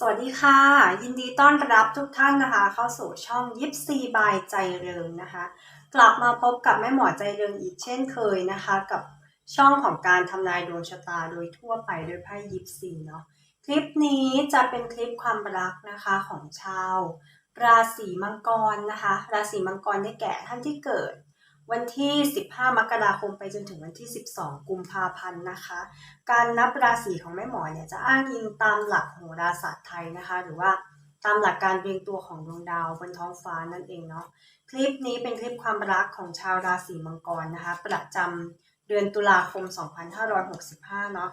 สวัสดีค่ะ ยินดีต้อนรับทุกท่านนะคะ เข้าสู่ช่องยิปซีบายใจเริงนะคะ กลับมาพบกับแม่หมอใจเริงอีกเช่นเคยนะคะ กับช่องของการทำนายดวงชะตาโดยทั่วไปโดยไพ่ยิปซีเนาะคลิปนี้จะเป็นคลิปความรักนะคะของชาว ราศีมังกรนะคะ ราศีมังกรได้แก่ท่านที่เกิด วันที่ 15 มกราคมไปจนถึงวันที่ 12 กุมภาพันธ์นะคะ การนับราศีของแม่หมอเนี่ยจะอ้างอิงตามหลักโหราศาสตร์ไทยนะคะ หรือว่าตามหลักการเรียงตัวของดวงดาวบนท้องฟ้านั่นเองเนาะ คลิปนี้เป็นคลิปความรักของชาวราศีมังกรนะคะ ประจำเดือนตุลาคม 2565 เนาะ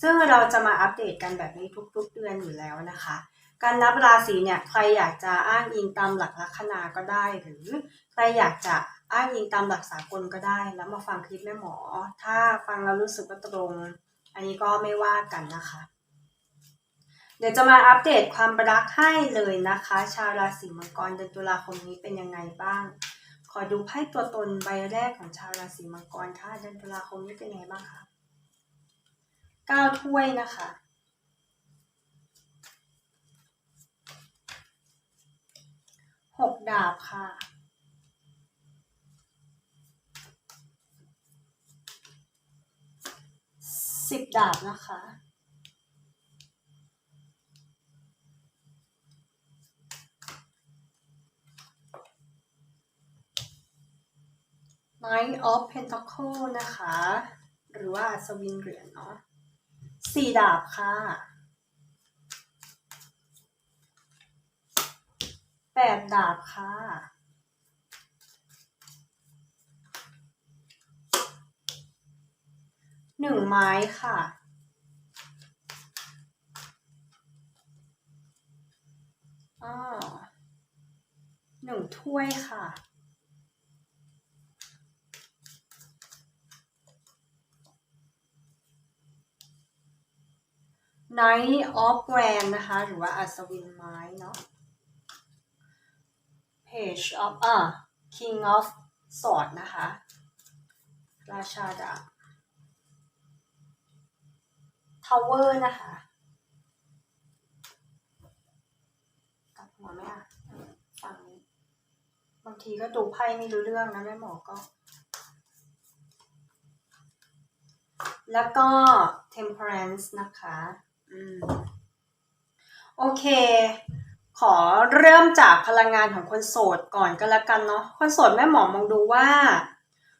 ซึ่งเราจะมาอัปเดตกันแบบนี้ทุกๆ เดือนอยู่แล้วนะคะการนับราศีเนี่ยใครอยากจะอ้างอิงตามหลักลัคนาก็ได้ หรือใครอยากจะ อ้างอิงตามหลักสากลก็ได้ แล้วมาฟังคลิปแม่หมอ ถ้าฟังแล้วรู้สึกว่าตรง อันนี้ก็ไม่ว่ากันนะคะ เดี๋ยวจะมาอัปเดตความรักให้เลยนะคะ ชาวราศีมังกรเดือนตุลาคมนี้เป็นยังไงบ้าง ขอดูไพ่ตัวตนใบแรกของชาวราศีมังกรค่ะเดือนตุลาคมนี้เป็นยังไงบ้างคะเก้าถ้วยนะคะหกดาบค่ะ สิบดาบนะคะ Knight of Pentacle นะคะ หรือว่าสวินเหรียญเนาะสี่ดาบค่ะแปดดาบค่ะ หนึ่งไม้ค่ะอ้อหนึ่งถ้วยค่ะ Knight of Grand นะคะ หรือว่าอัศวินไม้เนาะ Page of อ่า King of Sword นะคะ ราชาดาบ Tower นะคะกลับหัวไหมอะฝั่งนี้บางทีก็ดูไพ่ไม่รู้เรื่องนะแม่หมอก็ แล้วก็ temperance นะคะอืมโอเค ขอเริ่มจากพลังงานของคนโสดก่อนก็แล้วกันเนาะคนโสดแม่หมอมองดูว่า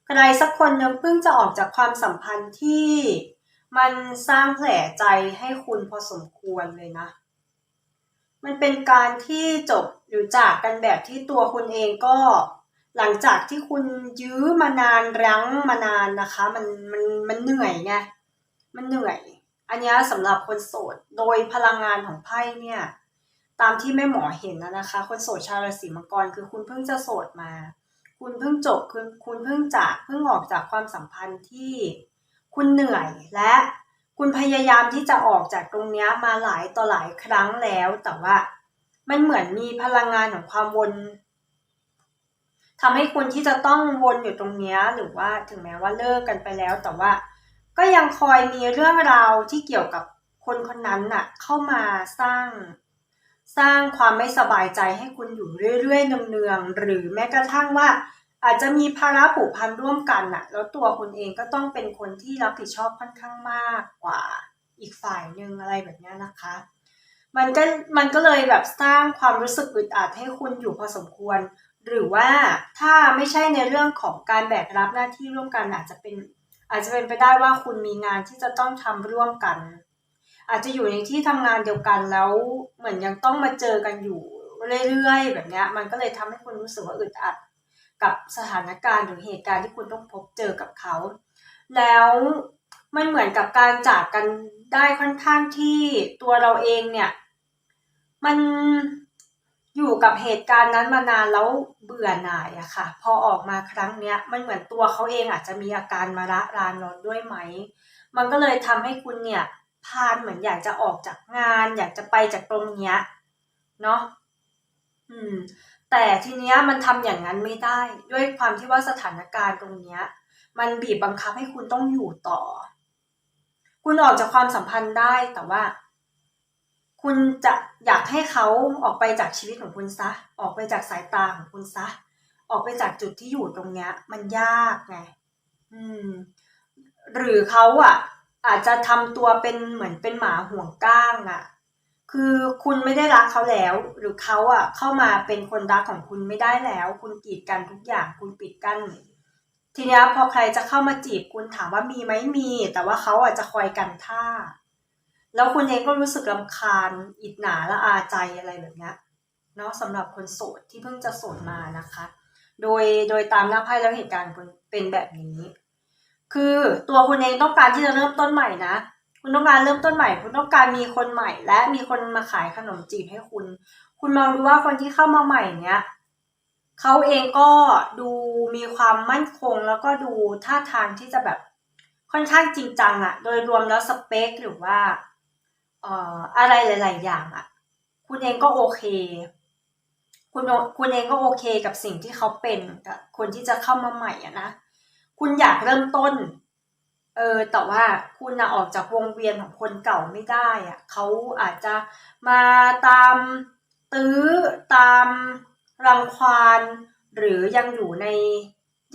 ใครสักคนหนึงเพิ่งจะออกจากความสัมพันธ์ที่ มันสร้างแผลใจให้คุณพอสมควรเลยนะ มันเป็นการที่จบหรือจากกันแบบที่ตัวคุณเองก็ หลังจากที่คุณยื้อมานานรั้งมานานนะคะ มันมันมันเหนื่อยไงมันเหนื่อย อันนี้สำหรับคนโสดโดยพลังงานของไพ่เนี่ย ตามที่แม่หมอเห็นนะนะคะ คนโสดชาวราศีมังกรคือคุณเพิ่งจะโสดมา คุณเพิ่งจบคุณคุณเพิ่งจากเพิ่งออกจากความสัมพันธ์ที่ คุณเหนื่อยและคุณพยายามที่จะออกจากตรงนี้มาหลายต่อหลายครั้งแล้ว แต่ว่ามันเหมือนมีพลังงานของความวนทำให้คุณที่จะต้องวนอยู่ตรงนี้หรือว่าถึงแม้ว่าเลิกกันไปแล้ว แต่ว่าก็ยังคอยมีเรื่องราวที่เกี่ยวกับคนคนนั้นน่ะเข้ามาสร้าง สร้างความไม่สบายใจให้คุณอยู่เรื่อยๆเนืองๆหรือแม้กระทั่งว่า อาจจะมีภาระผูกพันร่วมกันน่ะ แล้วตัวคุณเองก็ต้องเป็นคนที่รับผิดชอบค่อนข้างมากกว่าอีกฝ่ายหนึ่งอะไรแบบนี้นะคะ มันก็มันก็เลยแบบสร้างความรู้สึกอึดอัดให้คุณอยู่พอสมควร หรือว่าถ้าไม่ใช่ในเรื่องของการแบกรับหน้าที่ร่วมกันอาจจะเป็นอาจจะเป็นไปได้ว่าคุณมีงานที่จะต้องทำร่วมกัน อาจจะอยู่ในที่ทำงานเดียวกันแล้วเหมือนยังต้องมาเจอกันอยู่เรื่อยๆ แบบนี้มันก็เลยทำให้คุณรู้สึกว่าอึดอัด กับสถานการณ์หรือเหตุการณ์ที่คุณต้องพบเจอกับเขา แล้วมันเหมือนกับการจากกันได้ค่อนข้างที่ตัวเราเองเนี่ย มันอยู่กับเหตุการณ์นั้นมานานแล้วเบื่อหน่ายอะค่ะ พอออกมาครั้งเนี้ย มันเหมือนตัวเขาเองอาจจะมีอาการมาระรานร้อนด้วยไหม มันก็เลยทำให้คุณเนี่ยพานเหมือนอยากจะออกจากงาน อยากจะไปจากตรงเนี้ยเนาะอืม แต่ทีเนี้ยมันทำอย่างนั้นไม่ได้ ด้วยความที่ว่าสถานการณ์ตรงเนี้ย มันบีบบังคับให้คุณต้องอยู่ต่อ คุณออกจากความสัมพันธ์ได้แต่ว่า คุณจะอยากให้เขาออกไปจากชีวิตของคุณซะ ออกไปจากสายตาของคุณซะ ออกไปจากจุดที่อยู่ตรงเนี้ย มันยากไงอืม หรือเขาอะ อาจจะทำตัวเป็นเหมือนเป็นหมาห่วงก้างอะ คือคุณไม่ได้รักเขาแล้ว หรือเขาอะเข้ามาเป็นคนรักของคุณไม่ได้แล้ว คุณกีดกันทุกอย่างคุณปิดกั้นทีนี้พอใครจะเข้ามาจีบคุณถามว่ามีไหมมี แต่ว่าเขาอะจะคอยกันท่า แล้วคุณเองก็รู้สึกรำคาญอิดหนาละอาใจอะไรแบบเนี้ยเนาะสำหรับคนโสดที่เพิ่งจะโสดมานะคะ โดยโดยตามหน้าไพ่แล้วเหตุการณ์คุณเป็นแบบนี้ คือตัวคุณเองต้องการที่จะเริ่มต้นใหม่นะ คุณต้องการเริ่มต้นใหม่ คุณต้องการมีคนใหม่ และมีคนมาขายขนมจีบให้คุณ คุณมองดูว่าคนที่เข้ามาใหม่เนี้ยเขาเองก็ดูมีความมั่นคงแล้วก็ดูท่าทางที่จะแบบค่อนข้างจริงจังอะโดยรวมแล้วสเปคหรือว่าเอ่ออะไรหลาย ๆ อย่างอะคุณเองก็โอเค คุณคุณเองก็โอเคกับสิ่งที่เขาเป็นกับคนที่จะเข้ามาใหม่อะนะคุณอยากเริ่มต้น เออแต่ว่าคุณนะออกจากวงเวียนของคนเก่าไม่ได้อะเขาอาจจะมาตามตื้อตามรังควานหรือยังอยู่ใน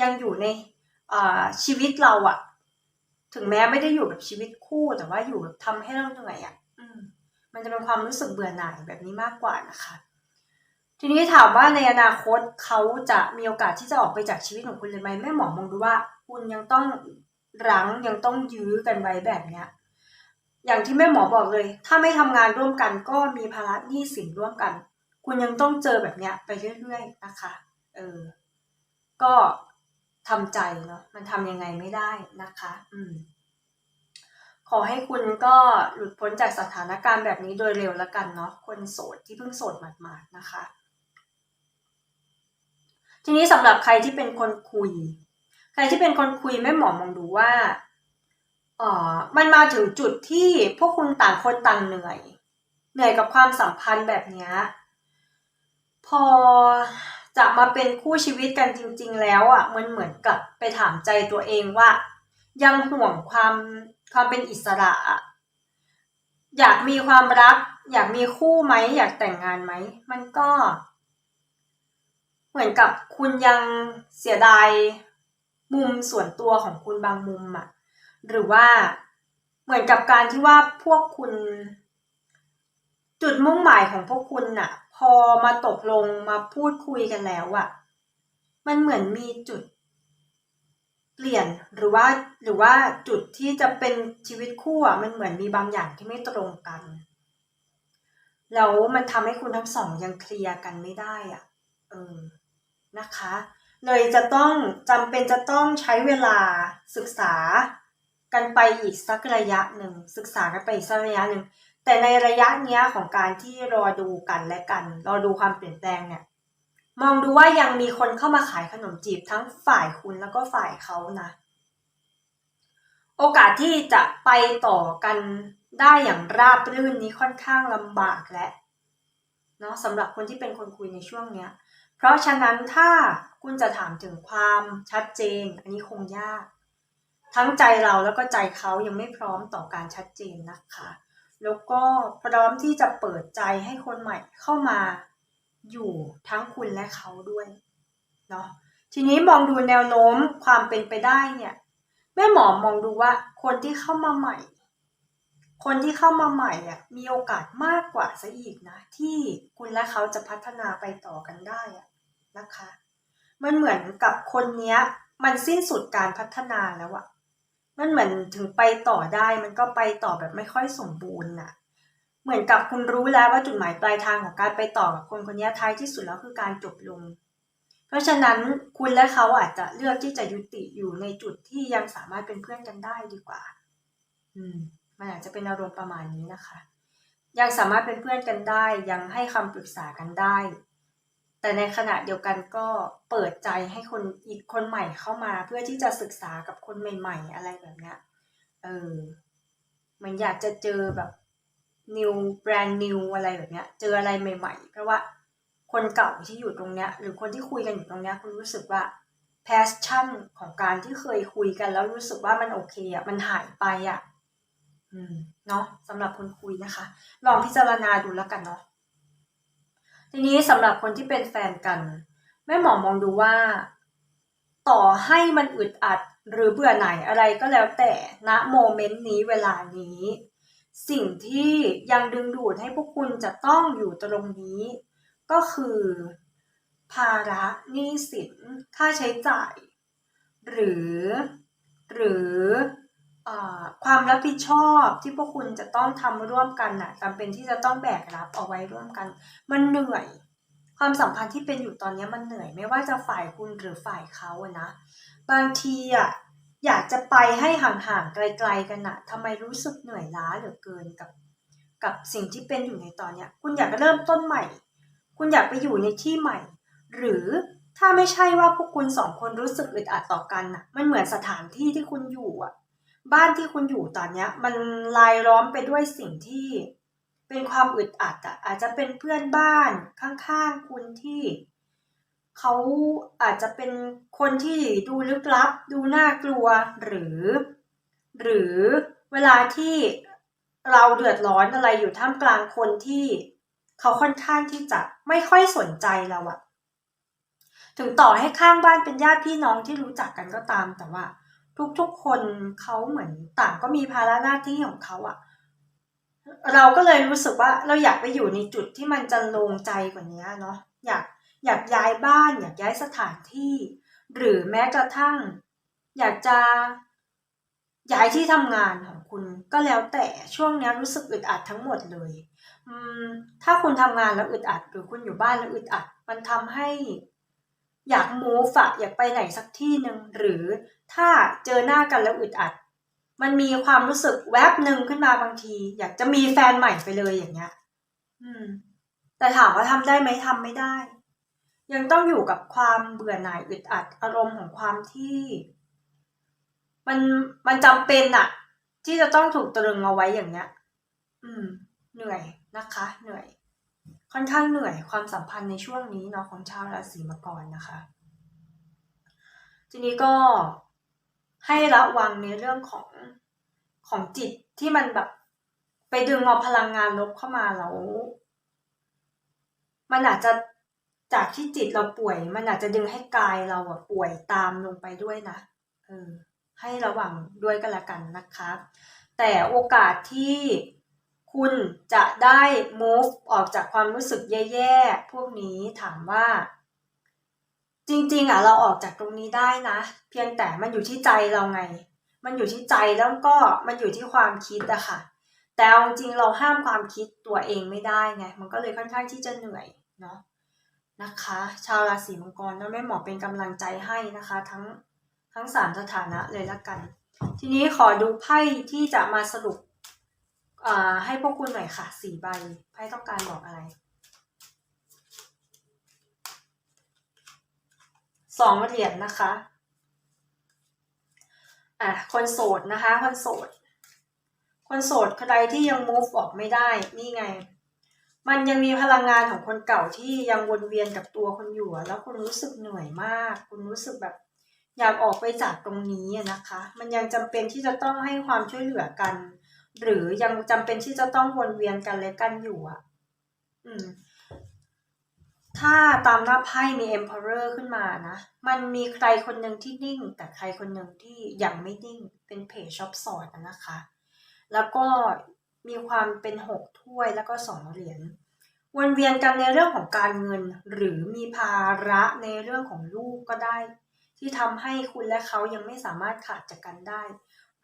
ยังอยู่ในอ่าชีวิตเราอะถึงแม้ไม่ได้อยู่แบบชีวิตคู่แต่ว่าอยู่แบบทำให้เราเหนื่อยอะอืมมันจะเป็นความรู้สึกเบื่อหน่ายแบบนี้มากกว่านะคะ ทีนี้ถามว่าในอนาคตเขาจะมีโอกาสที่จะออกไปจากชีวิตของคุณเลยไหมแม่หมอมองดูว่าคุณยังต้อง รั้งยังต้องยื้อกันไว้แบบเนี้ยอย่างที่แม่หมอบอกเลย ถ้าไม่ทำงานร่วมกันก็มีภาระหนี้สินร่วมกัน คุณยังต้องเจอแบบเนี้ยไปเรื่อยๆนะคะเออก็ทำใจเนาะมันทำยังไงไม่ได้นะคะ อืมขอให้คุณก็หลุดพ้นจากสถานการณ์แบบนี้โดยเร็วแล้วกันเนาะคนโสดที่เพิ่งโสดหมาดๆนะคะ ทีนี้สำหรับใครที่เป็นคนคุย ใครที่เป็นคนคุยแม่หมอมองดูว่าเอ่อมันมาถึงจุดที่พวกคุณต่างคนต่างเหนื่อย เหนื่อยกับความสัมพันธ์แบบนี้พอจะมาเป็นคู่ชีวิตกันจริง ๆ แล้วอะมันเหมือนกับไปถามใจตัวเองว่า ยังห่วงความความเป็นอิสระอะอยากมีความรัก อยากมีคู่ไหมอยากแต่งงานไหม มันก็ เหมือนกับคุณยังเสียดาย มุมส่วนตัวของคุณบางมุมอะหรือว่าเหมือนกับการที่ว่าพวกคุณ จุดมุ่งหมายของพวกคุณน่ะ พอมาตกลงมาพูดคุยกันแล้วอะมันเหมือนมีจุด เปลี่ยนหรือว่าหรือว่าจุดที่จะเป็นชีวิตคู่อะมันเหมือนมีบางอย่างที่ไม่ตรงกันแล้วมันทำให้คุณทั้งสองยังเคลียร์กันไม่ได้อะเออนะคะ เลยจะต้องจำเป็นจะต้องใช้เวลาศึกษากันไปอีกสักระยะหนึ่งศึกษากันไปอีกสักระยะหนึ่งแต่ในระยะเนี้ยของการที่รอดูกันและกัน รอดูความเปลี่ยนแปลงเนี่ยมองดูว่ายังมีคนเข้ามาขายขนมจีบทั้งฝ่ายคุณแล้วก็ฝ่ายเขานะ โอกาสที่จะไปต่อกันได้อย่างราบรื่นนี้ค่อนข้างลำบากและเนาะสำหรับคนที่เป็นคนคุยในช่วงเนี้ย เพราะฉะนั้นถ้า คุณจะถามถึงความชัดเจน อันนี้คงยาก ทั้งใจเราแล้วก็ใจเขายังไม่พร้อมต่อการชัดเจนนะคะ แล้วก็พร้อมที่จะเปิดใจให้คนใหม่เข้ามาอยู่ทั้งคุณและเขาด้วยเนาะทีนี้มองดูแนวโน้มความเป็นไปได้เนี่ยแม่หมอมองดูว่าคนที่เข้ามาใหม่ คนที่เข้ามาใหม่อะมีโอกาสมากกว่าซะอีกนะ ที่คุณและเขาจะพัฒนาไปต่อกันได้อะนะคะ มันเหมือนกับคนเนี้ย มันสิ้นสุดการพัฒนาแล้วอะมันเหมือนถึงไปต่อได้มันก็ไปต่อแบบไม่ค่อยสมบูรณ์น่ะ เหมือนกับคุณรู้แล้วว่าจุดหมายปลายทางของการไปต่อกับคนคนนี้ท้ายที่สุดแล้วคือการจบลง เพราะฉะนั้นคุณและเขาอาจจะเลือกที่จะยุติอยู่ในจุดที่ยังสามารถเป็นเพื่อนกันได้ดีกว่า อืม มันอาจจะเป็นอารมณ์ประมาณนี้นะคะ ยังสามารถเป็นเพื่อนกันได้ ยังให้คำปรึกษากันได้ แต่ในขณะเดียวกันก็เปิดใจให้คนอีกคนใหม่เข้ามา เพื่อที่จะศึกษากับคนใหม่ ๆ อะไรแบบเนี้ยเออมันอยากจะเจอแบบ new brand new อะไรแบบเนี้ย เจออะไรใหม่ ๆ เพราะว่าคนเก่าที่อยู่ตรงเนี้ย หรือคนที่คุยกันอยู่ตรงเนี้ยคุณรู้สึกว่า passion ของการที่เคยคุยกัน แล้วรู้สึกว่ามันโอเคอะมันหายไปอะ อืมเนาะสำหรับคนคุยนะคะ ลองพิจารณาดูแล้วกันเนาะ ทีนี้สำหรับคนที่เป็นแฟนกัน แม่หมอมองดูว่า ต่อให้มันอึดอัดหรือเบื่อหน่ายอะไรก็แล้วแต่ณโมเมนต์นี้เวลานี้ สิ่งที่ยังดึงดูดให้พวกคุณจะต้องอยู่ตรงนี้ ก็คือ ภาระหนี้สินค่าใช้จ่าย หรือ หรือ ความรับผิดชอบที่พวกคุณจะต้องทำร่วมกันน่ะจำเป็นที่จะต้องแบกรับเอาไว้ร่วมกัน มันเหนื่อย ความสัมพันธ์ที่เป็นอยู่ตอนนี้มันเหนื่อยไม่ว่าจะฝ่ายคุณหรือฝ่ายเขาอะนะ บางทีอะอยากจะไปให้ห่างๆไกล ๆกันนะทำไมรู้สึกเหนื่อยล้าเหลือเกินกับ กับสิ่งที่เป็นอยู่ในตอนเนี้ย คุณอยากเริ่มต้นใหม่ คุณอยากไปอยู่ในที่ใหม่ หรือถ้าไม่ใช่ว่าพวกคุณสองคนรู้สึกอึดอัดต่อกันน่ะ มันเหมือนสถานที่ที่คุณอยู่อะ บ้านที่คุณอยู่ตอนเนี้ย มันลายล้อมไปด้วยสิ่งที่เป็นความอึดอัดอะอาจจะเป็นเพื่อนบ้านข้างๆคุณที่เขาอาจจะเป็นคนที่ดูลึกลับ ดูน่ากลัวหรือ หรือเวลาที่เราเดือดร้อนอะไรอยู่ท่ามกลางคนที่เขาค่อนข้างที่จะไม่ค่อยสนใจเราอะถึงต่อให้ข้างบ้านเป็นญาติพี่น้องที่รู้จักกันก็ตามแต่ว่า ทุกๆคนเขาเหมือนต่างก็มีภาระหน้าที่ของเขาอะเราก็เลยรู้สึกว่าเราอยากไปอยู่ในจุดที่มันจะลงใจกว่านี้เนาะอยากอยากย้ายบ้าน อยากย้ายสถานที่ หรือแม้กระทั่ง อยากจะย้ายที่ทำงานของคุณก็แล้วแต่ช่วงนี้รู้สึกอึดอัดทั้งหมดเลยถ้าคุณทำงานแล้วอึดอัด หรือคุณอยู่บ้านแล้วอึดอัด มันทำให้ อยากมูฟอะอยากไปไหนสักที่หนึ่งหรือถ้าเจอหน้ากันแล้วอึดอัด มันมีความรู้สึกแวบหนึ่งขึ้นมาบางที อยากจะมีแฟนใหม่ไปเลยอย่างเงี้ย อืม แต่ถามว่าทำได้ไหมทำไม่ได้ ยังต้องอยู่กับความเบื่อหน่ายอึดอัดอารมณ์ของความที่ มันมันจำเป็นอะที่จะต้องถูกตรึงเอาไว้อย่างเงี้ย อืม เหนื่อยนะคะ เหนื่อย ค่อนข้างเหนื่อยความสัมพันธ์ในช่วงนี้เนาะของชาวราศีมังกรนะคะ ทีนี้ก็ให้ระวังในเรื่องของของจิตที่มันแบบไปดึงเอาพลังงานลบเข้ามาแล้ว มันอาจจะจากที่จิตเราป่วย มันอาจจะดึงให้กายเราอะป่วยตามลงไปด้วยนะเออให้ระวังด้วยกันละกันนะคะ แต่โอกาสที่ คุณจะได้ move ออกจากความรู้สึกแย่ๆ พวกนี้ถามว่า จริงๆอะเราออกจากตรงนี้ได้นะ เพียงแต่มันอยู่ที่ใจเราไง มันอยู่ที่ใจแล้วก็มันอยู่ที่ความคิดอะค่ะ แต่เอาจริงเราห้ามความคิดตัวเองไม่ได้ไง มันก็เลยค่อนข้างที่จะเหนื่อยเนาะนะคะ ชาวราศีมังกรแล้วแม่หมอเป็นกำลังใจให้นะคะ ทั้งทั้งสามสถานะเลยละกัน ทีนี้ขอดูไพ่ที่จะมาสรุป ให้พวกคุณหน่อยค่ะสี่ใบไพ่ต้องการบอกอะไรสองเหรียญนนะคะอะคนโสดนะคะคนโสด คนโสดใครที่ยัง move ออกไม่ได้นี่ไง มันยังมีพลังงานของคนเก่าที่ยังวนเวียนกับตัวคุณอยู่ แล้วคุณรู้สึกเหนื่อยมาก คุณรู้สึกแบบอยากออกไปจากตรงนี้นะคะ มันยังจำเป็นที่จะต้องให้ความช่วยเหลือกัน หรือยังจำเป็นที่จะต้องวนเวียนกันและกันอยู่อะ อืม ถ้าตามหน้าไพ่มี Emperor ขึ้นมานะ มันมีใครคนหนึ่งที่นิ่ง แต่ใครคนหนึ่งที่ยังไม่นิ่ง เป็นเพจช็อปสอดนะคะ แล้วก็มีความเป็นหกถ้วยแล้วก็สองเหรียญวนเวียนกันในเรื่องของการเงิน หรือมีภาระในเรื่องของลูกก็ได้ ที่ทำให้คุณและเขายังไม่สามารถขาดจากกันได้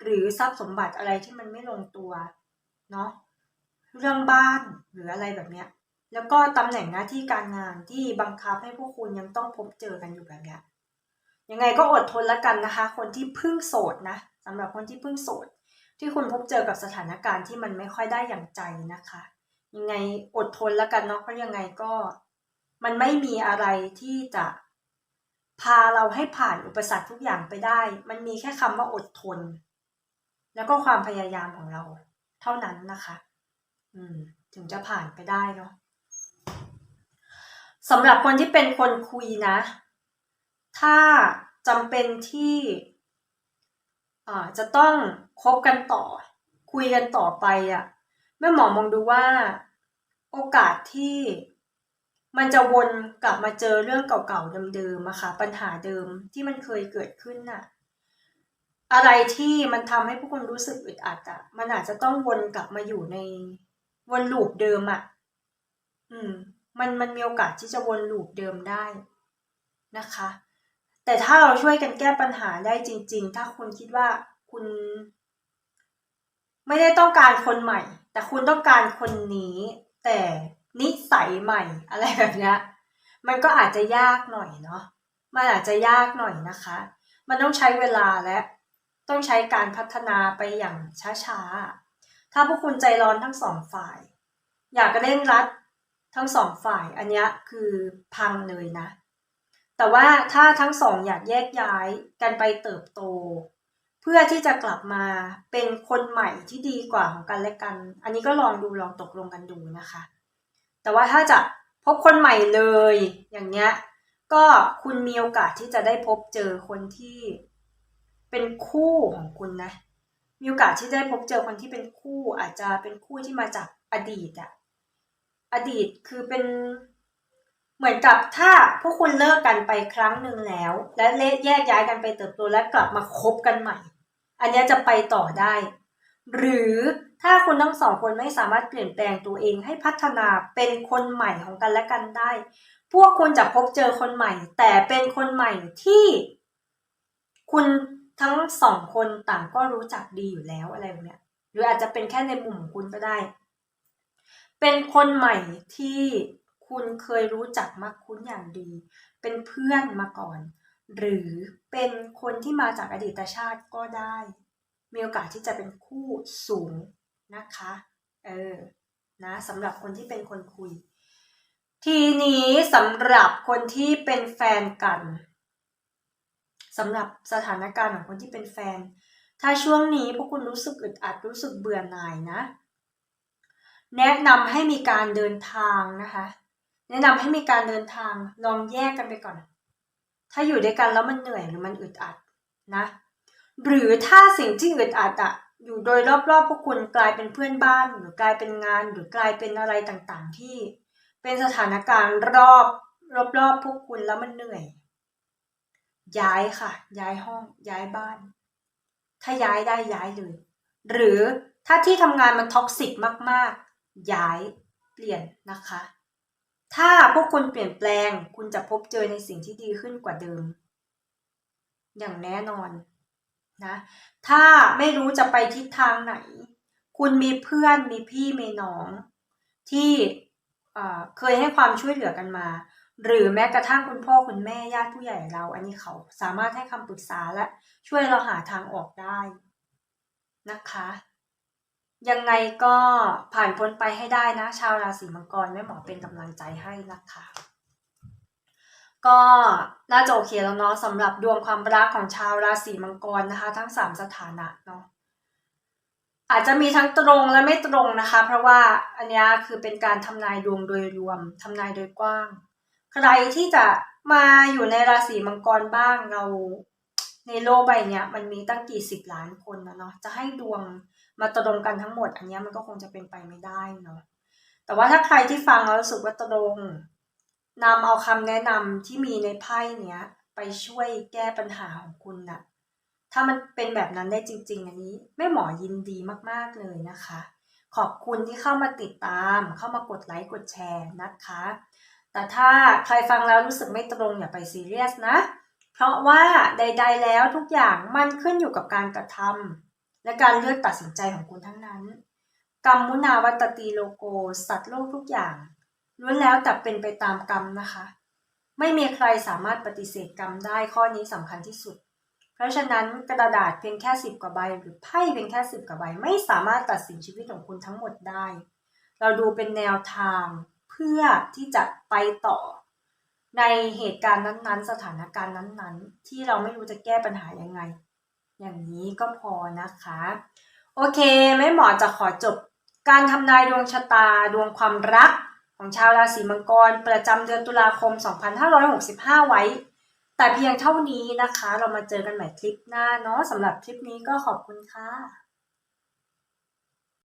หรือทรัพย์สมบัติอะไรที่มันไม่ลงตัวเนาะเรื่องบ้านหรืออะไรแบบเนี้ย แล้วก็ตำแหน่งหน้าที่การงานที่บังคับให้พวกคุณยังต้องพบเจอกันอยู่แบบเนี้ยยังไงก็อดทนแล้วกันนะคะ คนที่เพิ่งโสดนะสำหรับคนที่เพิ่งโสด ที่คุณพบเจอกับสถานการณ์ที่มันไม่ค่อยได้อย่างใจนะคะ ยังไงอดทนแล้วกันเนาะเพราะยังไงก็มันไม่มีอะไรที่จะพาเราให้ผ่านอุปสรรคทุกอย่างไปได้ มันมีแค่คำว่าอดทน แล้วก็ความพยายามของเราเท่านั้นนะคะ อืม ถึงจะผ่านไปได้เนาะสำหรับคนที่เป็นคนคุยนะ ถ้าจำเป็นที่จะต้องคบกันต่อ คุยกันต่อไปอะ่ะแม่หมอมองดูว่าโอกาสที่มันจะวนกลับมาเจอเรื่องเก่าๆเดิมๆอะค่ะ ปัญหาเดิมที่มันเคยเกิดขึ้นน่ะ อะไรที่มันทำให้ผู้คนรู้สึกอึดอัดอะมันอาจจะต้องวนกลับมาอยู่ในวนลูปเดิมอะอืม มันมันมีโอกาสที่จะวนลูปเดิมได้นะคะ แต่ถ้าเราช่วยกันแก้ปัญหาได้จริง ๆ ถ้าคุณคิดว่าคุณ ไม่ได้ต้องการคนใหม่ แต่คุณต้องการคนนี้ แต่นิสัยใหม่อะไรแบบนี้มันก็อาจจะยากหน่อยเนาะมันอาจจะยากหน่อยนะคะ มันต้องใช้เวลาและ ต้องใช้การพัฒนาไปอย่างช้าๆ ถ้าพวกคุณใจร้อนทั้งสองฝ่าย อยากเร่งรัดทั้งสองฝ่ายอันนี้คือพังเลยนะ แต่ว่าถ้าทั้งสองอยากแยกย้ายกันไปเติบโต เพื่อที่จะกลับมาเป็นคนใหม่ที่ดีกว่าของกันและกัน อันนี้ก็ลองดูลองตกลงกันดูนะคะ แต่ว่าถ้าจะพบคนใหม่เลยอย่างเนี้ยก็คุณมีโอกาสที่จะได้พบเจอคนที่ เป็นคู่ของคุณนะ มีโอกาสที่ได้พบเจอคนที่เป็นคู่อาจจะเป็นคู่ที่มาจากอดีตอะอดีตคือเป็นเหมือนกับถ้าพวกคุณเลิกกันไปครั้งหนึ่งแล้ว และเละแยกย้ายกันไปเติบโตและกลับมาคบกันใหม่ อันนี้จะไปต่อได้ หรือถ้าคุณทั้งสองคนไม่สามารถเปลี่ยนแปลงตัวเองให้พัฒนาเป็นคนใหม่ของกันและกันได้ พวกคุณจะพบเจอคนใหม่ แต่เป็นคนใหม่ที่คุณ ทั้งสองคนต่างก็รู้จักดีอยู่แล้วอะไรแบบเนี้ยหรืออาจจะเป็นแค่ในมุมของคุณก็ได้ เป็นคนใหม่ที่คุณเคยรู้จักมักคุ้นอย่างดี เป็นเพื่อนมาก่อน หรือเป็นคนที่มาจากอดีตชาติก็ได้ มีโอกาสที่จะเป็นคู่สูงนะคะ เออ นะสำหรับคนที่เป็นคนคุย ทีนี้สำหรับคนที่เป็นแฟนกัน สำหรับสถานการณ์ของคนที่เป็นแฟน ถ้าช่วงนี้พวกคุณรู้สึกอึดอัดรู้สึกเบื่อหน่ายนะ แนะนำให้มีการเดินทางนะคะ แนะนำให้มีการเดินทางลองแยกกันไปก่อน ถ้าอยู่ด้วยกันแล้วมันเหนื่อยหรือมันอึดอัดนะ หรือถ้าสิ่งที่อึดอัดอะอยู่โดยรอบๆพวกคุณกลายเป็นเพื่อนบ้าน หรือกลายเป็นงาน หรือกลายเป็นอะไรต่างๆ ที่เป็นสถานการณ์รอบรอบๆพวกคุณแล้วมันเหนื่อย ย้ายค่ะ ย้ายห้อง ย้ายบ้าน ถ้าย้ายได้ย้ายเลย หรือถ้าที่ทำงานมันท็อกซิกมากๆ ย้ายเปลี่ยนนะคะ ถ้าพวกคุณเปลี่ยนแปลง คุณจะพบเจอในสิ่งที่ดีขึ้นกว่าเดิม อย่างแน่นอนนะ ถ้าไม่รู้จะไปทิศทางไหน คุณมีเพื่อนมีพี่มีน้อง ที่เคยให้ความช่วยเหลือกันมา หรือแม้กระทั่งคุณพ่อคุณแม่ญาติผู้ใหญ่เรา อันนี้เขาสามารถให้คำปรึกษาและช่วยเราหาทางออกได้นะคะ ยังไงก็ผ่านพ้นไปให้ได้นะ ชาวราศีมังกรแม่หมอเป็นกำลังใจให้นะคะ ก็น่าจะโอเคแล้วเนาะสำหรับดวงความรักของชาวราศีมังกรนะคะ ทั้งสามสถานะเนาะอาจจะมีทั้งตรงและไม่ตรงนะคะ เพราะว่าอันนี้คือเป็นการทำนายดวงโดยรวมทำนายโดยกว้าง ใครที่จะมาอยู่ในราศีมังกรบ้างเรา ในโลกใบนี้มันมีตั้งกี่สิบล้านคนนะเนาะจะให้ดวงมาตรงกันทั้งหมด อันนี้มันก็คงจะเป็นไปไม่ได้เนาะแต่ว่าถ้าใครที่ฟังแล้วรู้สึกว่าตรงนำเอาคำแนะนำที่มีในไพ่เนี้ย ไปช่วยแก้ปัญหาของคุณนะ่ะถ้ามันเป็นแบบนั้นได้จริง ๆ อันนี้แม่หมอยินดีมากๆเลยนะคะ ขอบคุณที่เข้ามาติดตาม เข้ามากดไลค์กดแชร์นะคะ แต่ถ้าใครฟังแล้วรู้สึกไม่ตรงอย่าไปซีเรียสนะ เพราะว่าใด ๆ แล้วทุกอย่างมันขึ้นอยู่กับการกระทำและการเลือกตัดสินใจของคุณทั้งนั้น กรรมมุนาวัตตีโลโก สัตว์โลกทุกอย่างล้วนแล้วแต่เป็นไปตามกรรมนะคะ ไม่มีใครสามารถปฏิเสธกรรมได้ข้อนี้สำคัญที่สุด เพราะฉะนั้นกระดาษเพียงแค่สิบกว่าใบ หรือไพ่เพียงแค่สิบกว่าใบ ไม่สามารถตัดสินชีวิตของคุณทั้งหมดได้ เราดูเป็นแนวทาง เพื่อที่จะไปต่อ ในเหตุการณ์นั้นๆ สถานการณ์นั้นๆ ที่เราไม่รู้จะแก้ปัญหายังไง อย่างนี้ก็พอนะคะ โอเคแม่หมอจะขอจบการทำนายดวงชะตาดวงความรักของชาวราศีมังกร ประจำเดือนตุลาคม 2565 ไว้ แต่เพียงเท่านี้นะคะ เรามาเจอกันใหม่คลิปหน้าเนาะสำหรับคลิปนี้ก็ขอบคุณค่ะ